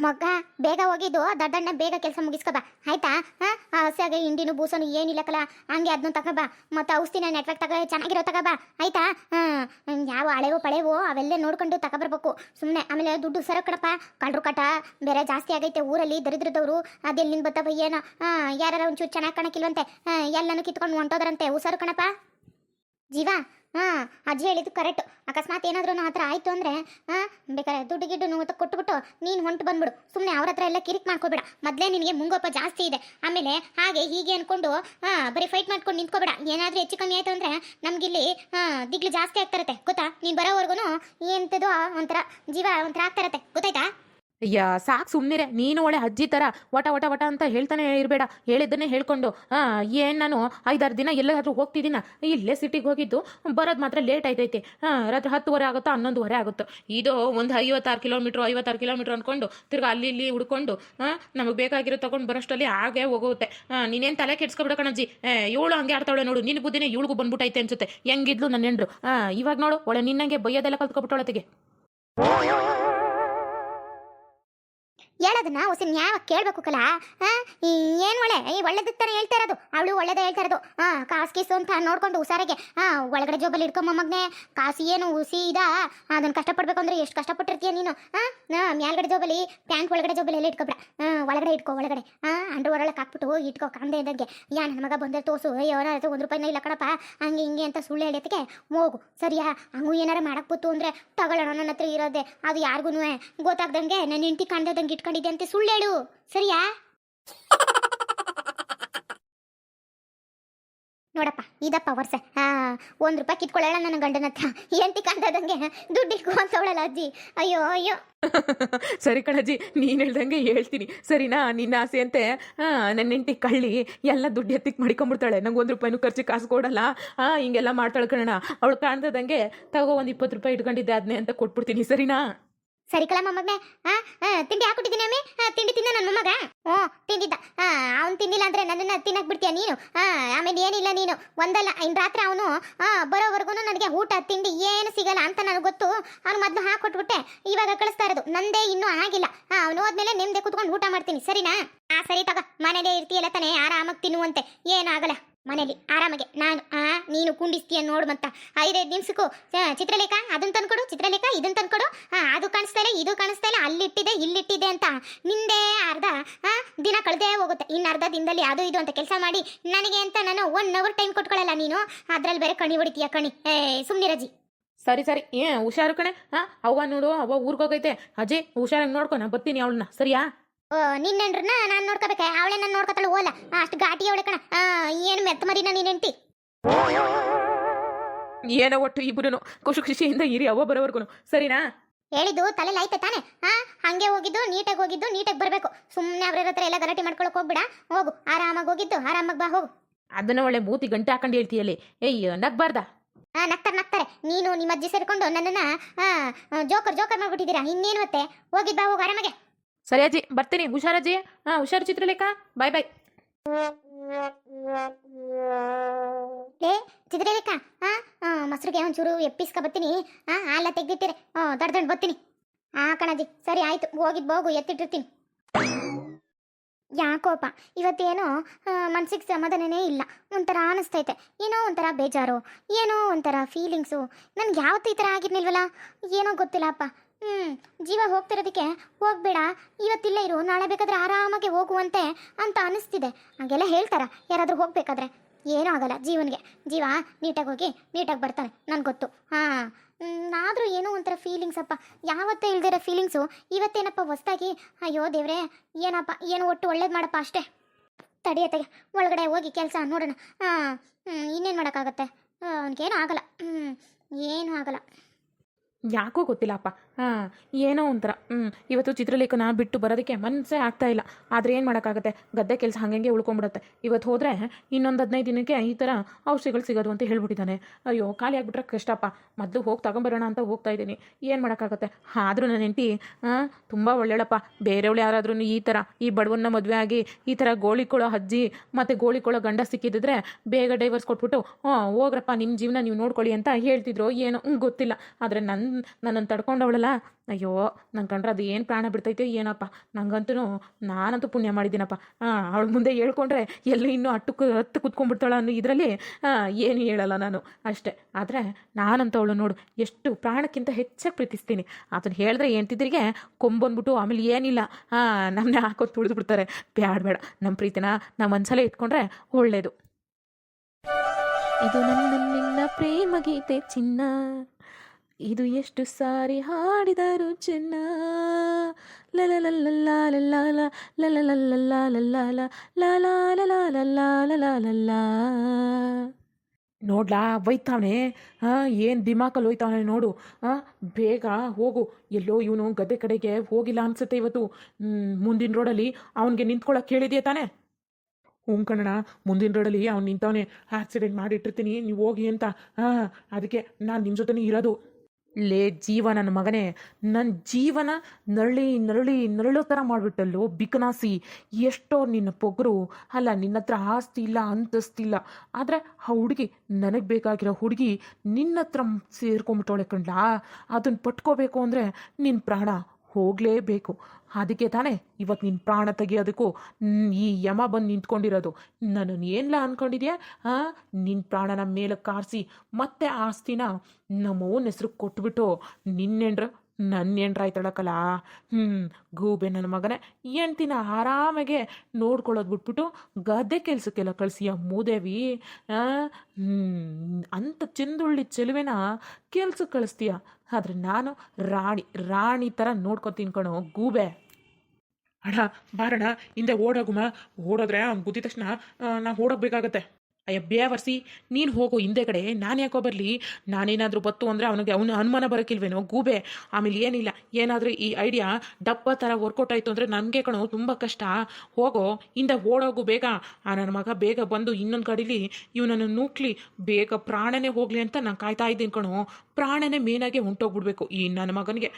ಮಗ, ಬೇಗ ಹೋಗಿದ್ದು, ದಡ್ಡಣ್ಣ ಬೇಗ ಕೆಲಸ ಮುಗಿಸ್ಕೊಬಾ ಆಯ್ತಾ? ಹಾಂ? ಹಸಿಯಾಗೆ ಹಿಂಡಿನು ಬೂಸನು ಏನಿಲ್ಲಕಲ್ಲ ಹಂಗೆ ಅದನ್ನ ತಗೋಬಾ ಮತ್ತು ಔಷಧಿನ ನೆಟ್ವರ್ಕ್ ತಗೋ, ಚೆನ್ನಾಗಿರೋ ತಗೋಬಾ ಆಯ್ತಾ? ಹಾಂ. ಯಾವ ಹಳೆವು ಪಳೆವು ಅವೆಲ್ಲ ನೋಡ್ಕೊಂಡು ತಗೊಬರ್ಬೇಕು ಸುಮ್ಮನೆ ಆಮೇಲೆ ದುಡ್ಡು ಸರ ಕಣಪ್ಪ. ಕಳ್ರು ಕಟ, ಬೇರೆ ಜಾಸ್ತಿ ಆಗೈತೆ ಊರಲ್ಲಿ ದರಿದ್ರದವರು. ಅದೆಲ್ಲಿಂದ ಬತ್ತಪ್ಪ ಏನೋ? ಹಾಂ ಯಾರು ಒಂಚೂರು ಚೆನ್ನಾಗಿ ಕಾಣಕ್ಕಿಲ್ವಂತೆ. ಎಲ್ಲನೂ ಕಿತ್ಕೊಂಡು ಹೊಂಟೋದ್ರಂತೆ. ಉಸರು ಕಣಪ್ಪ. ಜೀವ ಹಾಂ, ಅಜ್ಜಿ ಹೇಳಿದ್ದು ಕರೆಕ್ಟ್ ಅಕಸ್ಮಾತ್ ಏನಾದ್ರೂ ಆ ಥರ ಆಯಿತು ಅಂದರೆ ಹಾಂ ಬೇಕಾದ್ರೆ ದುಡ್ಡು ಗಿಡ್ಡು ನೋವು ಕೊಟ್ಬಿಟ್ಟು ನೀನು ಹೊಂಟು ಬಂದ್ಬಿಡು. ಸುಮ್ಮನೆ ಅವ್ರ ಹತ್ರ ಎಲ್ಲ ಕಿರಿಕ್ ಮಾಡ್ಕೋಬೇಡ. ಮೊದಲೇ ನಿನಗೆ ಮುಂಗೋಪ ಜಾಸ್ತಿ ಇದೆ. ಆಮೇಲೆ ಹಾಗೆ ಹೀಗೆ ಅಂದ್ಕೊಂಡು ಹಾಂ ಬರೀ ಫೈಟ್ ಮಾಡ್ಕೊಂಡು ನಿಂತ್ಕೋಬೇಡ. ಏನಾದರೂ ಹೆಚ್ಚು ಕಮ್ಮಿ ಆಯಿತು ಅಂದರೆ ನಮಗಿಲ್ಲಿ ಹಾಂ ದಿಗ್ಲು ಜಾಸ್ತಿ ಆಗ್ತಾರತ್ತೆ ಗೊತ್ತಾ? ನೀನು ಬರೋವರೆಗೂ ಎಂಥದ್ದು ಒಂಥರ, ಜೀವ ಒಂಥರ ಆಗ್ತಾರತ್ತೆ ಗೊತ್ತಾಯ್ತಾ? ಅಯ್ಯ, ಸಾಕು ಸುಮ್ಮನಿರೆ ನೀನು ಒಳ್ಳೆ ಅಜ್ಜಿ ಥರ ವಟ ವಟ ವಟ ಅಂತ ಹೇಳ್ತಾನೆ ಇರಬೇಡ. ಹೇಳಿದ್ದನ್ನೇ ಹೇಳ್ಕೊಂಡು. ಏನು ನಾನು ಐದಾರು ದಿನ ಎಲ್ಲಾದರೂ ಹೋಗ್ತಿದ್ದೀನ? ಇಲ್ಲೇ ಸಿಟಿಗೆ ಹೋಗಿದ್ದು. ಬರೋದು ಮಾತ್ರ ಲೇಟ್ ಆಯ್ತೈತೆ. ಹಾಂ ರಾತ್ರಿ ಹತ್ತುವರೆ ಆಗುತ್ತೋ? ಹನ್ನೊಂದುವರೆ ಆಗುತ್ತೋ. ಇದು ಒಂದು ಐವತ್ತಾರು ಕಿಲೋಮೀಟ್ರ್ ಐವತ್ತಾರು ಕಿಲೋಮೀಟ್ರ್ ಅಂದ್ಕೊಂಡು ತಿರ್ಗಿ ಅಲ್ಲಿ ಇಲ್ಲಿ ಹುಡ್ಕೊಂಡು ಹಾಂ ನಮಗೆ ಬೇಕಾಗಿರೋ ತೊಗೊಂಡು ಬರೋಷ್ಟರಲ್ಲಿ ಹಾಗೆ ಹೋಗುತ್ತೆ. ನೀನೇನು ತಲೆ ಕೆಡ್ಸ್ಕೊಬಿಡ ಕಣಜ್ಜಿ. ಇವಳು ಹಂಗೆ ಆಡ್ತಾವಳೆ ನೋಡು. ನಿನ್ನ ಬುದ್ಧಿನೇ ಇವಳಿಗೂ ಬಂದ್ಬಿಟ್ಟೈತೆ ಅನ್ಸುತ್ತೆ. ಹೆಂಗಿದ್ಲು ನನ್ನ ಹೆಂಡ್ರು. ಇವಾಗ ನೋಡು. ಒಳ್ಳೆ ನಿನ್ನಂಗೆ ಬೈಯೋದೆಲ್ಲ ಕಲ್ತ್ಕೊಬಿಟ್ಟೊಳತಿಗೆ ಹೇಳೋದನ್ನ ಹೊಸ ನ್ಯಾಯ ಕೇಳಬೇಕು ಕಲ. ಏನು ಒಳ್ಳೆ? ಈ ಒಳ್ಳೇದು ಥರ ಹೇಳ್ತಾ ಇರೋದು. ಅವಳು ಒಳ್ಳೇದೇ ಹೇಳ್ತಾ ಇರೋದು. ಹಾಂ ಕಾಸು ಕೀಸು ಅಂತ ನೋಡ್ಕೊಂಡು ಹುಷಾರಾಗೆ. ಹಾಂ ಒಳಗಡೆ ಜೋಬಲ್ಲಿ ಇಟ್ಕೊಂಬ ಮಗನೆ. ಕಾಸು ಏನು ಹುಸಿ ಇದ? ಅದನ್ನು ಕಷ್ಟಪಡ್ಬೇಕು ಅಂದ್ರೆ ಎಷ್ಟು ಕಷ್ಟಪಟ್ಟಿರ್ತೀಯ ನೀನು? ಹಾಂ ಮ್ಯಾಲ್ಗಡೆ ಜೋಬಲ್ಲಿ ಪ್ಯಾಂಟ್ ಒಳಗಡೆ ಜೋಬಲ್ಲಿ ಎಲ್ಲ ಇಟ್ಕೊಬ್ರ. ಹಾಂ ಒಳಗಡೆ ಇಟ್ಕೋ, ಒಳಗಡೆ. ಹಾಂ ಅಂಡ್ರ ಒಳಗೆ ಹಾಕ್ಬಿಟ್ಟು ಇಟ್ಕೋ ಕಾಂದೆ ಇದ್ದಂಗೆ. ಯಾ ನನ್ನ ಮಗ ಬಂದ್ರೆ ತೋಸು ನನ್ನ ಒಂದು ರೂಪಾಯಿನ ಇಲ್ಲ ಕಣಪ್ಪ. ಹಂಗೆ ಹಿಂಗೆ ಅಂತ ಸುಳ್ಳು ಹೇಳೋದಕ್ಕೆ ಹೋಗು. ಸರಿಯಾ? ಹಂಗೂ ಏನಾರ ಮಾಡಕ್ಬಿತ್ತು ಅಂದರೆ ತಗೊಳ್ಳೋಣ ನನ್ನ ಹತ್ರ ಇರೋದೆ. ಅದು ಯಾರಿಗೂ ಗೊತ್ತಾಗ್ದಂಗೆ ನನ್ನ ಹೆಂಡತಿ ಕಂಡದಂಗೆ ಇಟ್ಕೊಂಡಿದ್ದೆ ಅಂತ ಸುಳ್ಳು ಹೇಳು. ಸರಿಯಾ? ನೋಡಪ್ಪ, ಇದಪ್ಪ ವರ್ಷ. ಹಾ, ಒಂದು ರೂಪಾಯಿ ಕಿತ್ಕೊಳ್ಳೋಣ ನನ್ನ ಗಂಡನ ಹತ್ರ. ಎಂತಿ ಕಾಣ್ತದಂಗೆ ದುಡ್ಡು ಅಂತ ಅಂತವಳಲ್ಲ ಅಜ್ಜಿ. ಅಯ್ಯೋ ಅಯ್ಯೋ. ಸರಿ ಕಣಜ್ಜಿ, ನೀನು ಹೇಳ್ದಂಗೆ ಹೇಳ್ತೀನಿ. ಸರಿನಾ, ನಿನ್ನ ಆಸೆ ಅಂತೆ ನನ್ನ ಹೆಂಡತಿ ಕಳ್ಳಿ, ಎಲ್ಲ ದುಡ್ಡು ಎತ್ತಿಕ್ ಮಾಡ್ಕೊಂಡ್ಬಿಡ್ತಾಳೆ. ನಂಗೆ ಒಂದು ರೂಪಾಯಿನೂ ಖರ್ಚು ಕಾಸು ಕೊಡಲ್ಲ. ಹಾಂ, ಹಿಂಗೆಲ್ಲ ಮಾಡ್ತಾಳೆ ಕಣಣ ಅವಳು ಕಾಣ್ತದಂಗೆ ತಗೋ ಒಂದು ಇಪ್ಪತ್ತು ರೂಪಾಯಿ ಇಟ್ಕೊಂಡಿದ್ದೆ ಅದನ್ನೇ ಅಂತ ಕೊಟ್ಬಿಡ್ತೀನಿ. ಸರಿನಾ? ಸರಿ ಕಲ ಹಾ ತಿಂಡಿ ಹಾಕೊಟ್ಟಿದ್ದೀನಿ ಅಮ್ಮಿ. ತಿಂಡಿ ತಿಂದ ನನ್ನ ಮೊಮ್ಮಗ. ಹ್ಞೂ, ತಿಂದಿದ್ದ. ಅವ್ನು ತಿಂದಿಲ್ಲ ಅಂದ್ರೆ ನನ್ನನ್ನ ತಿನ್ನಕ್ ಬಿಡ್ತೀಯ ನೀನು ಆಮೇಲೆ ಏನಿಲ್ಲ ನೀನು? ಒಂದಲ್ಲ ಇನ್ನು ರಾತ್ರಿ ಅವನು ಬರೋವರೆಗೂ ನನಗೆ ಊಟ, ತಿಂಡಿ ಏನು ಸಿಗಲ್ಲ ಅಂತ ನನಗೆ ಗೊತ್ತು. ಅವ್ನು ಮೊದಲು ಹಾಕೊಟ್ಬಿಟ್ಟೆ. ಇವಾಗ ಕಳಿಸ್ತಾ ಇರೋದು. ನಂದೇ ಇನ್ನೂ ಆಗಿಲ್ಲ. ಅವನು ಹೋದ್ಮೇಲೆ ನಿಮ್ದೆ ಕುತ್ಕೊಂಡು ಊಟ ಮಾಡ್ತೀನಿ. ಸರಿನಾ? ಆ, ಸರಿ ತಗೋ. ಮನೇಲೇ ಇರ್ತೀಯಲ್ಲ ತಾನೇ, ಆರಾಮಾಗಿ ತಿನ್ನುವಂತೆ. ಏನಾಗಲ್ಲ ಮನೇಲಿ ಆರಾಮಾಗೆ. ನಾನು ಆ ನೀನು ಕುಂಡಿಸ್ತೀಯ ನೋಡು ಮತ್ತ. ಐದೈದು ನಿಮಿಷಕ್ಕೂ ಚಿತ್ರಲೇಖ ಅದನ್ನ ತಂದ್ಕೊಡು ಚಿತ್ರಲೇಖ ಇದನ್ನ ತಂದ್ಕೊಡು. ಆ, ಅದು ಕಾಣಿಸ್ತಾ ಇಲ್ಲ ಇದು ಕಾಣಿಸ್ತಾ ಇಲ್ಲ ಅಲ್ಲಿಟ್ಟಿದೆ ಇಲ್ಲಿಟ್ಟಿದೆ ಅಂತ. ನಿಂದೇ ಅರ್ಧ ದಿನ ಕಳೆದೇ ಹೋಗುತ್ತೆ. ಇನ್ನು ಅರ್ಧ ದಿನದಲ್ಲಿ ಅದು ಇದು ಅಂತ ಕೆಲಸ ಮಾಡಿ ನನಗೆ ಅಂತ ನಾನು ಒನ್ ಅವರ್ ಟೈಮ್ ಕೊಟ್ಕೊಳ್ಳಲ್ಲ ನೀನು. ಅದ್ರಲ್ಲಿ ಬೇರೆ ಕಣಿ ಹೊಡಿತೀಯ ಕಣಿ. ಏ ಸುಮ್ನಿರಜಿ. ಸರಿ ಸರಿ. ಏ ಹುಷಾರು ಕಣೆ. ಹಾಂ ಅವ್ವ ನೋಡು ಅವ್ವ ಊರ್ಗೋಗೈತೆ ಅಜ್ಜಿ ಹುಷಾರಾಗಿ ನೋಡ್ಕೊ ನಾ ಬರ್ತೀನಿ ಅವಳನ್ನ. ಸರಿಯಾ? ನಿನ್ನೆಂಡ್ರನ್ನ ನಾನು ನೋಡ್ಕೋಬೇಕೆ? ಅವಳೆ ನಾನು ನೋಡ್ಕೊತಾಳೆ ಓಲ. ಅಷ್ಟು ಘಾಟಿ ಅವಳೆ ಕಣ. ಆ, ಏನು ಮೆತ್ತ ಮರಿನ ನೀನ್ ಹೆಂಡತಿ? ಏನೋ ಒಟ್ಟು ಇಬ್ಬರು ಖುಷಿ ಖುಷಿಯಿಂದ ಇರಿ ಅವ್ವ ಬರೋವರೆಗೂ ಸರಿನಾ? ಹೇಳಿದ್ದು ತಲೆ ಆಯ್ತಾ ತಾನೆ. ಹಾ ಹಂಗೆ ಹೋಗಿದ್ದು ನೀಟಾಗಿ ಹೋಗಿದ್ದು ನೀಟಾಗಿ ಬರಬೇಕು. ಸುಮ್ಮನೆ ಅವ್ರ ಹತ್ರ ಎಲ್ಲ ಗಲಾಟೆ ಮಾಡ್ಕೊಳಕ್ ಹೋಗ್ಬಿಡ. ಹೋಗು ಆರಾಮಾಗಿ ಹೋಗಿದ್ದು ಆರಾಮಾಗಿ ಬಾ ಹೋಗು. ಅದನ್ನ ಒಳ್ಳೆ ಮೂತಿ ಗಂಟೆ ಹಾಕೊಂಡು ಹೇಳ್ತೀಯಲ್ಲಿ. ಏಯ್ ನಗ್ಬಾರ್ದ? ಹಾ ನಗ್ತಾರೆ ನಗ್ತಾರೆ. ನೀನು ನಿಮ್ಮ ಅಜ್ಜಿ ಸೇರ್ಕೊಂಡು ನನ್ನನ್ನ ಜೋಕರ್ ಜೋಕರ್ ಮಾಡ್ಬಿಟ್ಟಿದ್ದೀರಾ? ಇನ್ನೇನು ಮತ್ತೆ? ಹೋಗಿದ್ ಬಾ ಹೋಗು ಆರಾಮಾಗೆ. ಸರಿ ಅಜ್ಜಿ ಬರ್ತೀನಿ ಹುಷಾರಜ್ಜಿ ಹಾಂ ಹುಷಾರು ಚಿತ್ರಲೇಖ ಬಾಯ್ ಬಾಯ್ ಏ ಚಿತ್ರಲೇಖ ಹಾ ಮೊಸರಿಗೆ ಒಂಚೂರು ಎಪ್ಪಿಸ್ಕ ಬರ್ತೀನಿ. ಹಾ ಹಾಲ ತೆಗ್ದಿಟ್ಟಿರಿ. ಹ್ಞೂ ದೊಡ್ಡ ಬರ್ತೀನಿ. ಹಾ ಕಣಜ್ಜಿ ಸರಿ, ಆಯ್ತು. ಹೋಗಿದ್ ಹೋಗು ಎತ್ತಿಟ್ಟಿರ್ತೀನಿ. ಯಾಕೋಪ, ಇವತ್ತೇನೋ ಮನ್ಸಿಗೆ ಸಮಾಧಾನನೇ ಇಲ್ಲ. ಒಂಥರ ಅನಿಸ್ತೈತೆ. ಏನೋ ಒಂಥರ ಬೇಜಾರು. ಏನೋ ಒಂಥರ ಫೀಲಿಂಗ್ಸು ನನ್ಗೆ ಯಾವತ್ತೂ ಈ ಥರ ಆಗಿರ್ನಿಲ್ವಲ್ಲ ಏನೋ ಗೊತ್ತಿಲ್ಲಪ್ಪ ಹ್ಞೂ ಜೀವ ಹೋಗ್ತಿರೋದಕ್ಕೆ ಹೋಗ್ಬೇಡ. ಇವತ್ತಿಲ್ಲೇ ಇರು, ನಾಳೆ ಬೇಕಾದ್ರೆ ಆರಾಮಾಗಿ ಹೋಗುವಂತೆ ಅಂತ ಅನಿಸ್ತಿದೆ ಹಾಗೆಲ್ಲ ಹೇಳ್ತಾರ? ಯಾರಾದರೂ ಹೋಗ್ಬೇಕಾದ್ರೆ? ಏನೂ ಆಗಲ್ಲ ಜೀವನ್ಗೆ. ಜೀವ ನೀಟಾಗಿ ಹೋಗಿ ನೀಟಾಗಿ ಬರ್ತಾನೆ ನನಗೆ ಗೊತ್ತು. ಹಾಂ ಆದರೂ ಏನೋ ಒಂಥರ ಫೀಲಿಂಗ್ಸ್ ಅಪ್ಪ. ಯಾವತ್ತೇ ಇಲ್ದಿರೋ ಫೀಲಿಂಗ್ಸು ಇವತ್ತೇನಪ್ಪ ಹೊಸ್ದಾಗಿ? ಅಯ್ಯೋ ದೇವ್ರೇ, ಏನಪ್ಪ, ಏನು ಒಟ್ಟು ಒಳ್ಳೇದು ಮಾಡಪ್ಪ ಅಷ್ಟೇ? ತಡಿಯತ್ತೆ ಒಳಗಡೆ ಹೋಗಿ ಕೆಲಸ ನೋಡೋಣ. ಹಾಂ ಇನ್ನೇನು ಮಾಡೋಕ್ಕಾಗತ್ತೆ? ಅವನಿಗೇನು ಆಗಲ್ಲ. ಹ್ಞೂ ಏನೂ ಆಗಲ್ಲ. ಯಾಕೋ ಗೊತ್ತಿಲ್ಲಪ್ಪ ಹಾಂ, ಏನೋ ಒಂಥರ. ಹ್ಞೂ ಇವತ್ತು ಚಿತ್ರಲೇಖನ ಬಿಟ್ಟು ಬರೋದಕ್ಕೆ ಮನಸ್ಸೇ ಆಗ್ತಾ ಇಲ್ಲ. ಆದರೆ ಏನು ಮಾಡೋಕ್ಕಾಗತ್ತೆ? ಗದ್ದೆ ಕೆಲಸ ಹಾಗಂಗೆ ಉಳ್ಕೊಂಬಿಡುತ್ತೆ ಇವತ್ತು ಹೋದರೆ ಇನ್ನೊಂದು ಹದಿನೈದು ದಿನಕ್ಕೆ ಈ ಥರ ಔಷಧಿಗಳು ಸಿಗೋದು ಅಂತ ಹೇಳ್ಬಿಟ್ಟಿದ್ದಾನೆ. ಅಯ್ಯೋ, ಖಾಲಿ ಆಗಿಬಿಟ್ರೆ ಕಷ್ಟಪ್ಪ. ಮೊದಲು ಹೋಗಿ ತಗೊಂಬರೋಣ ಅಂತ ಹೋಗ್ತಾ ಇದ್ದೀನಿ. ಏನು ಮಾಡೋಕ್ಕಾಗತ್ತೆ? ಆದರೂ ನನ್ನ ಹೆಂಡತಿ ಹಾಂ ತುಂಬ ಒಳ್ಳೆಯಳಪ್ಪ ಬೇರೆಯವಳು ಯಾರಾದ್ರೂ ಈ ಥರ ಈ ಬಡವನ್ನ ಮದುವೆ ಆಗಿ ಈ ಥರ ಗೋಳಿಕೊಳ್ಳೋ ಅಜ್ಜಿ ಮತ್ತು ಗೋಳಿಕೊಳ್ಳೋ ಗಂಡ ಸಿಕ್ಕಿದ್ರೆ ಬೇಗ ಡೈವರ್ಸ್ ಕೊಟ್ಬಿಟ್ಟು, ಹ್ಞೂ, ಹೋಗ್ರಪ್ಪ ನಿಮ್ಮ ಜೀವನ ನೀವು ನೋಡ್ಕೊಳ್ಳಿ ಅಂತ ಹೇಳ್ತಿದ್ರು. ಏನೋ ಗೊತ್ತಿಲ್ಲ. ಆದರೆ ನನ್ನ ನನ್ನನ್ನು ತಡ್ಕೊಂಡವಳಲ್ಲ. ಅಯ್ಯೋ ನಂಗೆ ಕಂಡ್ರೆ ಅದು ಏನು ಪ್ರಾಣ ಬಿಡ್ತೈತೆ, ಏನಪ್ಪ? ನಂಗಂತೂ ನಾನಂತೂ ಪುಣ್ಯ ಮಾಡಿದ್ದೀನಪ್ಪ. ಅವಳ ಮುಂದೆ ಹೇಳ್ಕೊಂಡ್ರೆ ಎಲ್ಲ ಇನ್ನೂ ಅಟ್ಟು ಕು ಹತ್ತು ಕುತ್ಕೊಂಡ್ಬಿಡ್ತಾಳ ಅನ್ನೋ ಇದರಲ್ಲಿ ಏನು ಹೇಳಲ್ಲ ನಾನು. ಅಷ್ಟೇ. ಆದರೆ ನಾನಂತ ಅವಳು ನೋಡು, ಎಷ್ಟು ಪ್ರಾಣಕ್ಕಿಂತ ಹೆಚ್ಚಾಗಿ ಪ್ರೀತಿಸ್ತೀನಿ. ಅದನ್ನು ಹೇಳಿದ್ರೆ ಹೆಂಡ್ತಿದ್ರಿಗೆ ಕೊಂಬಂದ್ಬಿಟ್ಟು ಆಮೇಲೆ ಏನಿಲ್ಲ ಹಾಂ ನಮ್ಮನ್ನೇ ಹಾಕೋದು ತುಳಿದು ಬಿಡ್ತಾರೆ ಬ್ಯಾಡ. ಬೇಡ ನಮ್ಮ ಪ್ರೀತಿನ ನಮ್ಮ ಮನಸಲ್ಲೇ ಇಟ್ಕೊಂಡ್ರೆ ಒಳ್ಳೆಯದು ಇದು ನನ್ನ ನಿನ್ನ ಪ್ರೇಮ ಗೀತೆ ಚಿನ್ನ. ಇದು ಎಷ್ಟು ಸಾರಿ ಹಾಡಿದರು ಚಿನ್ನ ನೋಡ್ಲಾ ಒಯ್ತಾವನೆ ಹಾಂ ಏನು ದಿಮಾಕಲ್ಲಿ ಹೋಯ್ತಾವನೆ ನೋಡು ಹಾಂ ಬೇಗ ಹೋಗು ಎಲ್ಲೋ ಇವನು ಗದ್ದೆ ಕಡೆಗೆ ಹೋಗಿಲ್ಲ ಅನ್ಸುತ್ತೆ ಇವತ್ತು ಮುಂದಿನ ರೋಡಲ್ಲಿ ಅವನಿಗೆ ನಿಂತ್ಕೊಳ್ಳೋಕೆ ಕೇಳಿದೆಯಾ ತಾನೆ ಹ್ಞೂ ಕಣಣ ಮುಂದಿನ ರೋಡಲ್ಲಿ ಅವ್ನು ನಿಂತವನೇ ಆಕ್ಸಿಡೆಂಟ್ ಮಾಡಿಟ್ಟಿರ್ತೀನಿ ನೀವು ಹೋಗಿ ಅಂತ ಹಾಂ ಅದಕ್ಕೆ ನಾನು ನಿಮ್ಮ ಜೊತೆನೇ ಇರೋದು ಲೇ ಜೀವ ನನ್ನ ಮಗನೇ ನನ್ನ ಜೀವನ ನರಳಿ ನರಳಿ ನರಳೋ ಥರ ಮಾಡಿಬಿಟ್ಟಲ್ಲೋ ಬಿಕನಾಸಿ. ಎಷ್ಟೋ ನಿನ್ನ ಪೊಗರು, ಅಲ್ಲ ನಿನ್ನ ಹತ್ರ ಆಸ್ತಿ ಇಲ್ಲ ಅಂತಸ್ತಿಲ್ಲ ಆದರೆ ಆ ಹುಡುಗಿ ನನಗೆ ಬೇಕಾಗಿರೋ ಹುಡುಗಿ ನಿನ್ನ ಹತ್ರ ಸೇರ್ಕೊಂಬಿಟ್ಟವಳೆ ಕಣ್ಲಾ? ಅದನ್ನು ಪಟ್ಕೋಬೇಕು ಅಂದರೆ ನಿನ್ನ ಪ್ರಾಣ ಹೋಗಲೇಬೇಕು. ಅದಕ್ಕೆ ತಾನೇ ಇವತ್ತು ನಿನ್ನ ಪ್ರಾಣ ತೆಗಿಯೋದಕ್ಕೂ ಈ ಯಮ ಬಂದು ನಿಂತ್ಕೊಂಡಿರೋದು. ನಾನು ಏನಿಲ್ಲ ಅಂದ್ಕೊಂಡಿದ್ಯಾ ಹಾಂ ನಿನ್ನ ಪ್ರಾಣನ ಮೇಲೆ ಕಾರಿಸಿ ಮತ್ತೆ ಆಸ್ತಿನ ನಮ್ಮ ಹೆಸರು ಕೊಟ್ಬಿಟ್ಟು ನಿನ್ನೆಂಡ್ರ ನನ್ನ ಹೆಂಡ್ರಾಯ್ತಳಕಲ್ಲ ಹ್ಞೂ ಗೂಬೆ ನನ್ನ ಮಗನೇ, ಹೆಂಡ್ತಿನ ಆರಾಮಾಗೆ ನೋಡ್ಕೊಳ್ಳೋದು ಬಿಟ್ಬಿಟ್ಟು ಗದ್ದೆ ಕೆಲಸಕ್ಕೆಲ್ಲ ಕಳಿಸಿಯ ಮೂದೇವಿ? ಅಂಥ ಚಿಂದುಳ್ಳಿ ಚೆಲುವೆನ ಕೆಲ್ಸಕ್ಕೆ ಕಳಿಸ್ತೀಯ. ಆದರೆ ನಾನು ರಾಣಿ ರಾಣಿ ಥರ ನೋಡ್ಕೊತೀನಿ ಕಣೋ, ಗೂಬೆ. ಅಣ್ಣ ಬಾರಣ ಹಿಂದೆ ಓಡೋಗುಮ. ಓಡೋದ್ರೆ ಅವ್ನು ಗುದ್ದಿದ ತಕ್ಷಣ ನಾವು ಓಡೋಗ್ಬೇಕಾಗತ್ತೆ. ಅಯ್ಯ, ಬೇವರ್ಸಿ, ನೀನು ಹೋಗು ಹಿಂದೆ ಕಡೆ. ನಾನು ಯಾಕೋ ಬರಲಿ? ನಾನೇನಾದರೂ ಬತ್ತು ಅಂದರೆ ಅವನಿಗೆ ಅವನು ಅನುಮಾನ ಬರೋಕ್ಕಿಲ್ವೇನೋ, ಗೂಬೆ. ಆಮೇಲೆ ಏನಿಲ್ಲ. ಏನಾದರೂ ಈ ಐಡಿಯಾ ಡಬ್ಬ ಥರ ವರ್ಕೌಟ್ ಆಯಿತು ಅಂದರೆ ನನಗೆ ಕಣೋ ತುಂಬ ಕಷ್ಟ. ಹೋಗೋ, ಹಿಂದೆ ಓಡೋಗು ಬೇಗ. ಆ, ನನ್ನ ಮಗ ಬೇಗ ಬಂದು ಇನ್ನೊಂದು ಕಡೀಲಿ ಇವನನ್ನು ನೂಕ್ಲಿ. ಬೇಗ ಪ್ರಾಣನೇ ಹೋಗಲಿ ಅಂತ ನಾನು ಕಾಯ್ತಾ ಇದ್ದೀನಿ ಕಣೋ. ಪ್ರಾಣನೇ ಮೇನಾಗೆ ಹೊಂಟೋಗ್ಬಿಡ್ಬೇಕು ಈ ನನ್ನ ಮಗನಿಗೆ.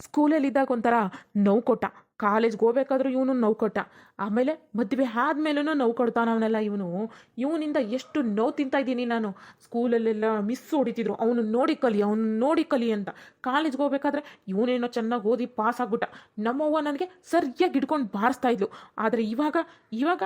ಸ್ಕೂಲಲ್ಲಿದ್ದಾಗ ಒಂಥರ ನೋವು ಕೊಟ್ಟ. ಕಾಲೇಜ್ಗೆ ಹೋಗ್ಬೇಕಾದ್ರೂ ಇವನು ನೋವು ಕೊಟ್ಟ ಆಮೇಲೆ ಮದುವೆ ಆದ್ಮೇಲೂ ನೋವು ಕೊಡ್ತಾನವನೆಲ್ಲ ಇವನು. ಇವನಿಂದ ಎಷ್ಟು ನೋವು ತಿಂತಾ ಇದ್ದೀನಿ ನಾನು. ಸ್ಕೂಲಲ್ಲೆಲ್ಲ ಮಿಸ್ ಹೊಡಿತಿದ್ರು. ಅವನು ನೋಡಿ ಕಲಿ, ಅವನು ನೋಡಿ ಕಲಿ ಅಂತ. ಕಾಲೇಜ್ಗೆ ಹೋಗ್ಬೇಕಾದ್ರೆ ಇವನೇನೋ ಚೆನ್ನಾಗಿ ಓದಿ ಪಾಸ್ ಆಗ್ಬಿಟ್ಟ. ನಮ್ಮವ್ವ ನನಗೆ ಸರಿಯಾಗಿ ಹಿಡ್ಕೊಂಡು ಬಾರಿಸ್ತಾ ಇದ್ಲು. ಆದರೆ ಇವಾಗ ಇವಾಗ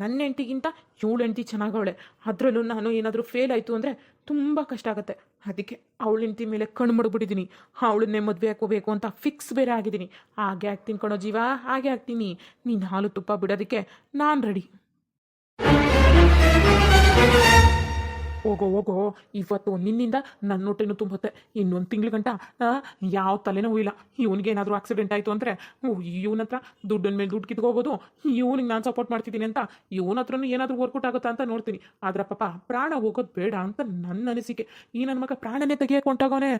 ನನ್ನ ಹೆಂಡತಿಗಿಂತ ಏಳು ಹೆಂಡತಿ ಚೆನ್ನಾಗವಳೆ ಅದರಲ್ಲೂ ನಾನು ಏನಾದರೂ ಫೇಲ್ ಆಯಿತು ಅಂದರೆ ತುಂಬ ಕಷ್ಟ ಆಗುತ್ತೆ. ಅದಕ್ಕೆ ಅವಳು ಹೆಂಡತಿ ಮೇಲೆ ಕಣ್ಣು ಮಡ್ಬಿಟ್ಟಿದ್ದೀನಿ ಅವಳನ್ನೇ ಮದುವೆ ಹಾಕೋಬೇಕು ಅಂತ ಫಿಕ್ಸ್ ಬೇರೆ ಆಗಿದ್ದೀನಿ. ಹಾಗೆ ಆಗ್ತೀನಿ ಕಣೋ ಜೀವ, ಹಾಗೆ ಆಗ್ತೀನಿ. ನೀನು ಹಾಲು ತುಪ್ಪ ಬಿಡೋದಕ್ಕೆ ನಾನು ರೆಡಿ ಹೋಗೋ ಹೋಗೋ, ಇವತ್ತು ನಿನ್ನಿಂದ ನನ್ನ ಹೊಟ್ಟೆನೂ ತುಂಬುತ್ತೆ. ಇನ್ನೊಂದು ತಿಂಗಳ ಗಂಟ ಯಾವ ತಲೆನೋವು ಇಲ್ಲ. ಇವನಿಗೆ ಏನಾದರೂ ಆಕ್ಸಿಡೆಂಟ್ ಆಯಿತು ಅಂದರೆ ಇವನ ಹತ್ರ ದುಡ್ಡಿನ ಮೇಲೆ ದುಡ್ಡು ಕಿತ್ಕೋಬೋದು ಇವನಿಗೆ ನಾನು ಸಪೋರ್ಟ್ ಮಾಡ್ತಿದ್ದೀನಿ ಅಂತ ಇವನ ಹತ್ರನೂ ಏನಾದರೂ ವರ್ಕೌಟ್ ಆಗುತ್ತಾ ಅಂತ ನೋಡ್ತೀನಿ. ಆದ್ರೆ ಪಾಪ, ಪ್ರಾಣ ಹೋಗೋದು ಬೇಡ ಅಂತ ನನ್ನ ಅನಿಸಿಕೆ. ಈ ನನ್ನ ಮಗ ಪ್ರಾಣನೇ ತೆಗಿಯಕ್ಕೆ ಹೊಂಟಾಗವನೆ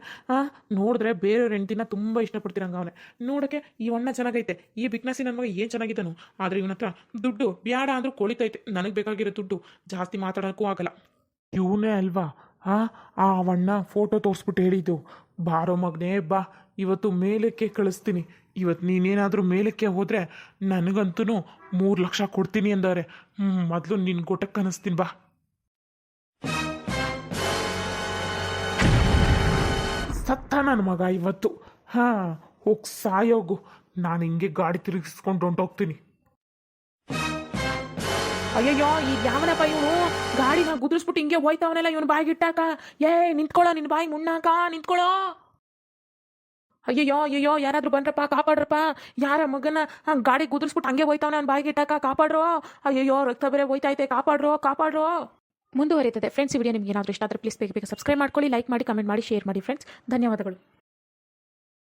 ನೋಡಿದ್ರೆ ಬೇರೆಯವ್ರ ಹೆಂಡ್ತಿನ ತುಂಬ ಇಷ್ಟಪಡ್ತಿರಂಗ ಅವನೇ. ನೋಡೋಕೆ ಈ ಅಣ್ಣ ಚೆನ್ನಾಗೈತೆ, ಈ ಬಿಕ್ನಸಿ ನನ್ನ ಮಗ ಏನು ಚೆನ್ನಾಗಿದ್ದಾನು. ಆದರೆ ಇವನ ಹತ್ರ ದುಡ್ಡು ಬ್ಯಾಡ ಅಂದ್ರೂ ಕೊಳಿತೈತೆ. ನನಗೆ ಬೇಕಾಗಿರೋ ದುಡ್ಡು ಜಾಸ್ತಿ ಮಾತಾಡೋಕ್ಕೂ ಆಗಲ್ಲ. ಇವನೇ ಅಲ್ವಾ? ಆ ಆ ಅವಣ್ಣ ಫೋಟೋ ತೋರಿಸ್ಬಿಟ್ಟು ಹೇಳಿದ್ದು. ಬಾರೋ ಮಗನೇ, ಬಾ. ಇವತ್ತು ಮೇಲಕ್ಕೆ ಕಳಿಸ್ತೀನಿ. ಇವತ್ತು ನೀನೇನಾದರೂ ಮೇಲಕ್ಕೆ ಹೋದರೆ ನನಗಂತೂ ಮೂರು ಲಕ್ಷ ಕೊಡ್ತೀನಿ ಅಂದವ್ರೆ ಮೊದಲು ನಿನ್ನ ಗೊಟ್ಟಕ್ಕೆ ಕನಿಸ್ತೀನಿ, ಬಾ. ಸತ್ತ ನನ್ನ ಮಗ ಇವತ್ತು. ಹಾಂ, ಹೋಗಿ ಸಾಯೋಗು. ನಾನು ಹಿಂಗೆ ಗಾಡಿ ತಿರುಗಿಸ್ಕೊಂಡು ಹೊಂಟೋಗ್ತೀನಿ. ಅಯ್ಯಯ್ಯೋ, ಈ ಯಾವನಪ್ಪ ಇವನು. ಗಾಡಿನ ಗುದ್ರಿಸ್ಬಿಟ್ಟು ಹಿಂಗೆ ಹೋಯ್ತಾವನೆಲ್ಲ ಇವನು ಬಾಯಿಗೆ ಇಟ್ಟಾಕ. ಏ, ನಿಂತ್ಕೊಳ್ಳೋ ನಿನ್ನ ಬಾಯಿ ಮುಣ್ಣಾಕ ನಿಂತ್ಕೊಳ್ಳೋ. ಅಯ್ಯಯ್ಯೋ ಅಯ್ಯೋ ಯಾರಾದ್ರೂ ಬಂದ್ರಪ್ಪ, ಕಾಪಾಡ್ರಪ್ಪ. ಯಾರ ಮಗನ ಗಾಡಿ ಗುದ್ರಿಸ್ಬಿಟ್ಟು ಹಂಗೆ ಹೋಯ್ತಾವನೆ ಅವ್ನ ಬಾಯಿಗೆ ಇಟ್ಟಾಕ, ಕಾಪಾಡ್ರೋ. ಅಯ್ಯಯ್ಯೋ, ರಕ್ತ ಬೇರೆ ಹೋಯ್ತೈತೆ ಕಾಪಾಡ್ರೋ ಕಾಪಾಡ್ರೋ. ಮುಂದುವರಿಯುತ್ತದೆ ಫ್ರೆಂಡ್ಸ್ ಈ ವಿಡಿಯೋ ನಿಮ್ಗೆ ಏನಾದರೂ ಇಷ್ಟ ಆದರೆ ಪ್ಲೀಸ್ ಬೇಗ ಬೇಗ ಸಬ್ಸ್ಕ್ರೈಬ್ ಮಾಡ್ಕೊಳ್ಳಿ ಲೈಕ್ ಮಾಡಿ ಕಮೆಂಟ್ ಮಾಡಿ ಶೇರ್ ಮಾಡಿ ಫ್ರೆಂಡ್ಸ್ ಧನ್ಯವಾದಗಳು.